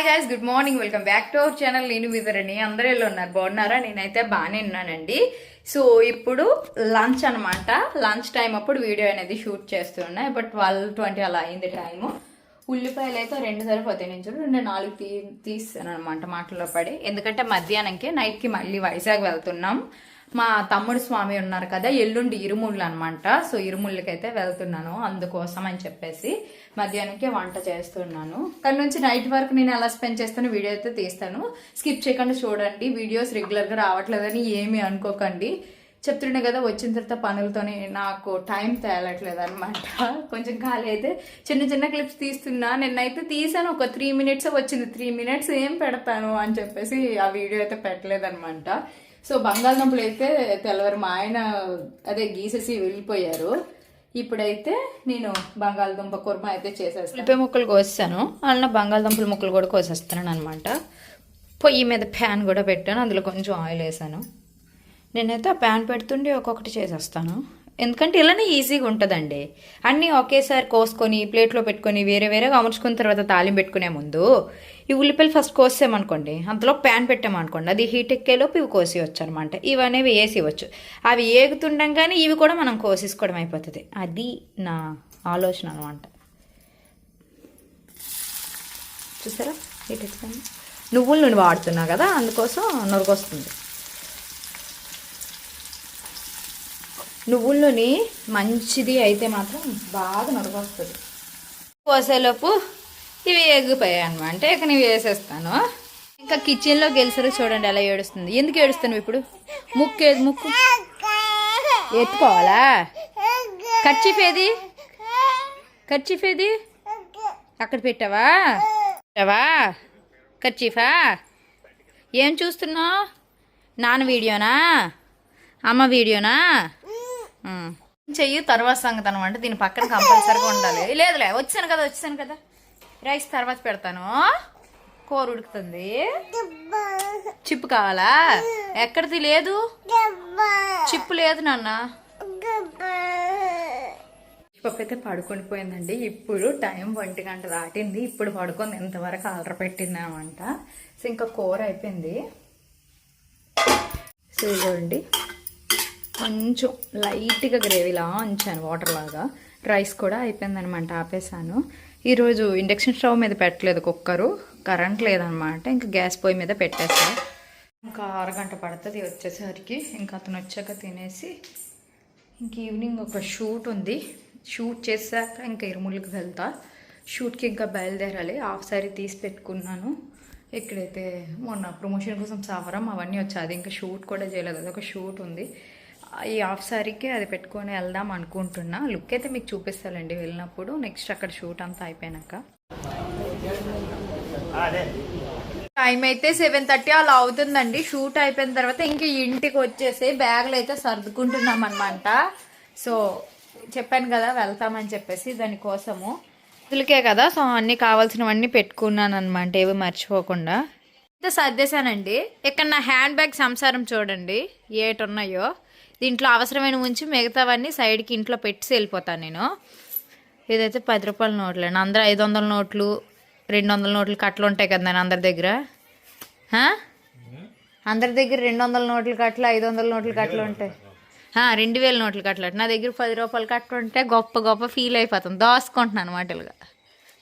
Hi guys good morning welcome back to our channel నేను వివరణి అందరూ ఎలా ఉన్నారు? బాగున్నారా? నేనైతే బాగానే ఉన్నానండి. సో ఇప్పుడు లంచ్ అనమాట లంచ్ టైం అప్పుడు వీడియో అనేది షూట్ చేస్తున్నా బట్ ట్వెల్వ్ ట్వంటీ అలా అయింది టైము ఉల్లిపాయలు అయితే రెండు సరిపోతాయి నేను చూడు రెండు నాలుగు తీ తీస్తాను అనమాట మాటల్లో పడి. ఎందుకంటే మధ్యాహ్నంకి నైట్కి మళ్ళీ వైజాగ్ వెళ్తున్నాం. మా తమ్ముడు స్వామి ఉన్నారు కదా ఎల్లుండి ఇరుముళ్ళు అనమాట సో ఇరుముళ్ళకి అయితే వెళ్తున్నాను అందుకోసం అని చెప్పేసి మధ్యాహ్నంకి వంట చేస్తున్నాను. కానీ నుంచి నైట్ వరకు నేను ఎలా స్పెండ్ చేస్తాను వీడియో అయితే తీస్తాను. స్కిప్ చేయకుండా చూడండి. వీడియోస్ రెగ్యులర్గా రావట్లేదని ఏమీ అనుకోకండి. చెప్తుండే కదా వచ్చిన తర్వాత పనులతోనే నాకు టైం తేలట్లేదు అనమాట కొంచెం ఖాళీ అయితే చిన్న చిన్న క్లిప్స్ తీస్తున్నా. నిన్నైతే తీసాను ఒక త్రీ మినిట్స్ వచ్చింది. త్రీ మినిట్స్ ఏం పెడతాను అని చెప్పేసి ఆ వీడియో అయితే పెట్టలేదనమాట సో బంగాళదుంపలు అయితే తెల్లవారు మా ఆయన అదే గీసేసి వెళ్ళిపోయారు. ఇప్పుడైతే నేను బంగాళదుంప కుర్మ అయితే చేసేస్తాను. ఉల్లిపాయ ముక్కలు కోసాను అలా బంగాళదుంపల ముక్కలు కూడా కోసేస్తున్నాను అనమాట పొయ్యి మీద ప్యాన్ కూడా పెట్టాను. అందులో కొంచెం ఆయిల్ వేసాను. నేనైతే ఆ ప్యాన్ పెడుతుండి ఒక్కొక్కటి చేసేస్తాను. ఎందుకంటే ఇలానే ఈజీగా ఉంటుందండి. అన్నీ ఒకేసారి కోసుకొని ప్లేట్లో పెట్టుకొని వేరే వేరేగా అమర్చుకున్న తర్వాత తాలింపు పెట్టుకునే ముందు ఈ ఉల్లిపాయలు ఫస్ట్ కోసామనుకోండి అంతలో ప్యాన్ పెట్టామనుకోండి అది హీట్ ఎక్కేలోపు ఇవి కోసేయచ్చు అనమాట ఇవి అనేవి వేసి అవి ఏగుతుండగానే ఇవి కూడా మనం కోసేసుకోవడం అయిపోతుంది. అది నా ఆలోచన అనమాట చూసారా? హీట్ ఎక్కింది. నువ్వుల నూనె వాడుతున్నా కదా అందుకోసం నొరగొస్తుంది. నువ్వుల నూనె మంచిది అయితే మాత్రం బాగా నొరగొస్తుంది. కోసేలోపు ఇవి ఎగిపోయాయి అనమాట అంటే ఇక నేను వేసేస్తాను. ఇంకా కిచెన్లో గెలిసారో చూడండి అలా ఏడుస్తుంది. ఎందుకు ఏడుస్తాను ఇప్పుడు? ముక్కు ఏది? ముక్కు? ఎత్తుకోవాలా? ఖర్చీఫ్ ఏది? ఖర్చీఫ్ ఏది? అక్కడ పెట్టావా? పెట్టావా? ఖర్చీఫా ఏం చూస్తున్నావు? నాన్న వీడియోనా? అమ్మ వీడియోనా? చెయ్యి తర్వాత సంగతి అనమాట దీని పక్కన కంపల్సరీగా ఉండాలి. లేదులే వచ్చాను కదా వచ్చాను కదా. రైస్ తర్వాత పెడతాను. కూర ఉడుకుతుంది. చిప్పు కావాలా? ఎక్కడిది లేదు? చిప్పు లేదు నాన్న. పప్పు అయితే పడుకొని పోయిందండి. ఇప్పుడు టైం ఒంటి గంట దాటింది. ఇప్పుడు పడుకుంది. ఎంతవరకు ఆర్డర్ పెట్టిందనమాట సో ఇంకా కూర అయిపోయింది. సో ఇదిగోండి. కొంచెం లైట్గా గ్రేవీలా ఉంచాను. వాటర్ లాగా. రైస్ కూడా అయిపోయిందనమాట. ఆపేసాను. ఈరోజు ఇండక్షన్ స్టవ్ మీద పెట్టలేదు కుక్కరు కరెంట్ లేదనమాట ఇంకా గ్యాస్ పొయ్యి మీద పెట్టేసా ఇంకా అరగంట పడుతుంది వచ్చేసరికి ఇంకా అతను వచ్చాక తినేసి ఇంక ఈవినింగ్ ఒక షూట్ ఉంది. షూట్ చేశాక ఇంకా ఇరుములకి వెళ్తా. షూట్కి ఇంకా బయలుదేరాలి హాఫ్ సారీ తీసి పెట్టుకున్నాను. ఇక్కడైతే మొన్న ప్రమోషన్ కోసం సవరం అవన్నీ వచ్చాయి అది ఇంకా షూట్ కూడా చేయలేదు అది ఒక షూట్ ఉంది. ఈ హాఫ్ సారీకి అది పెట్టుకొని వెళ్దాం అనుకుంటున్నా. లుక్ అయితే మీకు చూపిస్తానండి వెళ్ళినప్పుడు. నెక్స్ట్ అక్కడ షూట్ అంతా అయిపోయాక టైం అయితే సెవెన్ థర్టీ అలా అవుతుందండి. షూట్ అయిపోయిన తర్వాత ఇంక ఇంటికి వచ్చేసి బ్యాగులు అయితే సర్దుకుంటున్నాం అనమాట సో చెప్పాను కదా వెళ్తామని చెప్పేసి దానికోసము. ఇదికే కదా సో అన్ని కావాల్సినవన్నీ పెట్టుకున్నాను అనమాట ఏవి మర్చిపోకుండా. అయితే సర్దేశానండి. ఇక్కడ నా హ్యాండ్ బ్యాగ్ సంసారం చూడండి. ఏటి ఉన్నాయో దీంట్లో అవసరమైన ఉంచి మిగతావన్నీ సైడ్కి ఇంట్లో పెట్టి వెళ్ళిపోతాను నేను. ఇదైతే పది రూపాయల నోట్లు. అండి అందరూ ఐదు వందల నోట్లు రెండు వందల నోట్లు కట్టలు ఉంటాయి కదా అందరి దగ్గర? అందరి దగ్గర రెండు వందల నోట్లు కట్టలు ఐదు వందల నోట్లు కట్టలు ఉంటాయి. రెండు వేల నోట్లు కట్టలు నా దగ్గర పది రూపాయలు కట్ట ఉంటే గొప్ప గొప్ప ఫీల్ అయిపోతాం దోసుకుంటున్నాను మాటలుగా.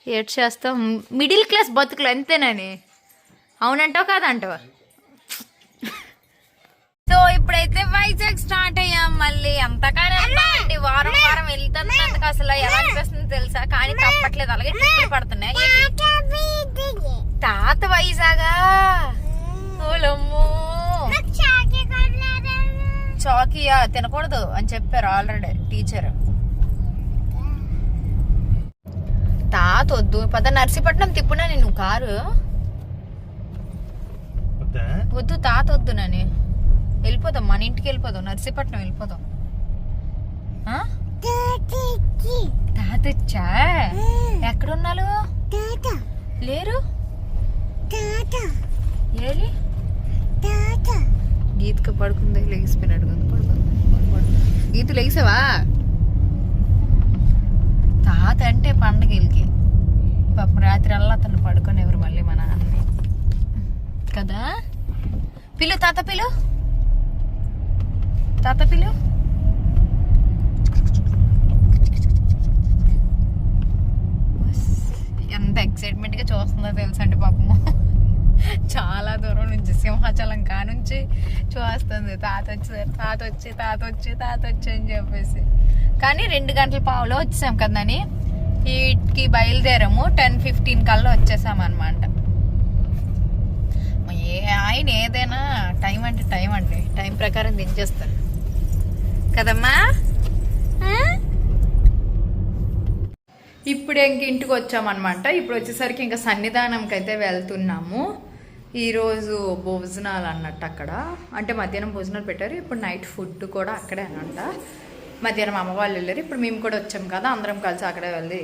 ఏడ్ చేస్తాం మిడిల్ క్లాస్ బతుకులు అంతేనని? అవునంటావు కాదంటావా? సో ఇప్పుడైతే వైజాగ్ స్టార్ట్ అయ్యాం మళ్ళీ. అంతగానే అండి వారం వారం వెళ్తున్నందుకు అసలు ఎలా అనిపిస్తుంది తెలుసా? కానీ తప్పట్లేదు. అలాగే ట్రిప్పులు పడుతున్నాయి? ఏంటి? తాత వైజాగా? ఓలమ్మో! చాకియా? తినకూడదు అని చెప్పారు ఆల్రెడీ టీచర్. తాత వద్దు. పద నర్సీపట్నం తిప్పునా నేను కారు? వద్దు? తాత వద్దు నని వెళ్ళిపోదాం మన ఇంటికి వెళ్ళిపోదాం నర్సీపట్నం వెళ్ళిపోదాం. ఆ? తాత వచ్చా ఎక్కడున్నాడు లేరు? ఏలి? గీతకు పడుకుంది లెగిసిపోయినట్టు పడుకుంది గీత లెగిసావా? తాత అంటే పండగలకి. పాపం రాత్రి అల్లా అతను పడుకునేవారు మళ్ళీ మా నాన్న కదా? పిలు తాత పిలు. తాత పిలు ఎంత ఎక్సైట్మెంట్గా చూస్తుందో తెలుసండి పాపము చాలా దూరం నుంచి సింహాచలం కా నుంచి చూస్తుంది తాత వచ్చి తాత వచ్చి తాత వచ్చి తాత వచ్చి అని చెప్పేసి కానీ రెండు గంటల పావులో వచ్చేసాం కదని వీటికి బయలుదేరాము టెన్ ఫిఫ్టీన్ కల్లా వచ్చేసాం అనమాట ఏ ఆయన ఏదైనా టైం అంటే టైం అండి టైం ప్రకారం దించేస్తారు కదమ్మా? ఇప్పుడు ఇంక ఇంటికి వచ్చామన్నమాట. ఇప్పుడు వచ్చేసరికి ఇంకా సన్నిధానంకి అయితే వెళ్తున్నాము. ఈరోజు భోజనాలు అన్నట్టు అక్కడ. అంటే మధ్యాహ్నం భోజనాలు పెట్టారు. ఇప్పుడు నైట్ ఫుడ్ కూడా అక్కడే అనంట మధ్యాహ్నం అమ్మ వాళ్ళు వెళ్ళారు. ఇప్పుడు మేము కూడా వచ్చాం కదా. అందరం కలిసి అక్కడే వెళ్ళి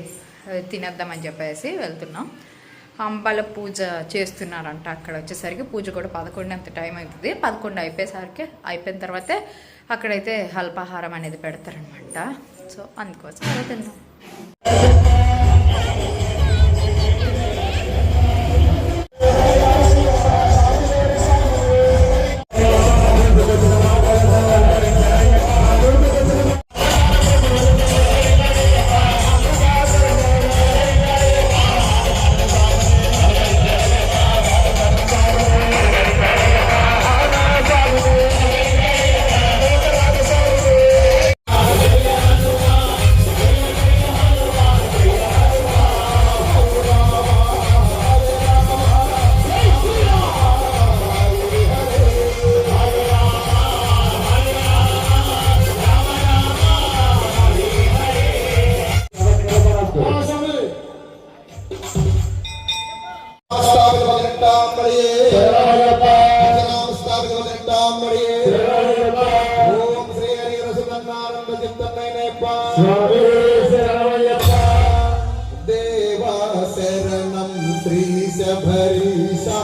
తినేద్దామని చెప్పేసి వెళ్తున్నాం. అంబాల పూజ చేస్తున్నారంట అక్కడ వచ్చేసరికి. పూజ కూడా పదకొండు అంత టైం అవుతుంది. పదకొండు అయిపోయేసరికి అయిపోయిన తర్వాతే అక్కడైతే అల్పాహారం అనేది పెడతారనమాట. సో అందుకోసం అలా తిన్నాం. शरणं श्रीशभरीशा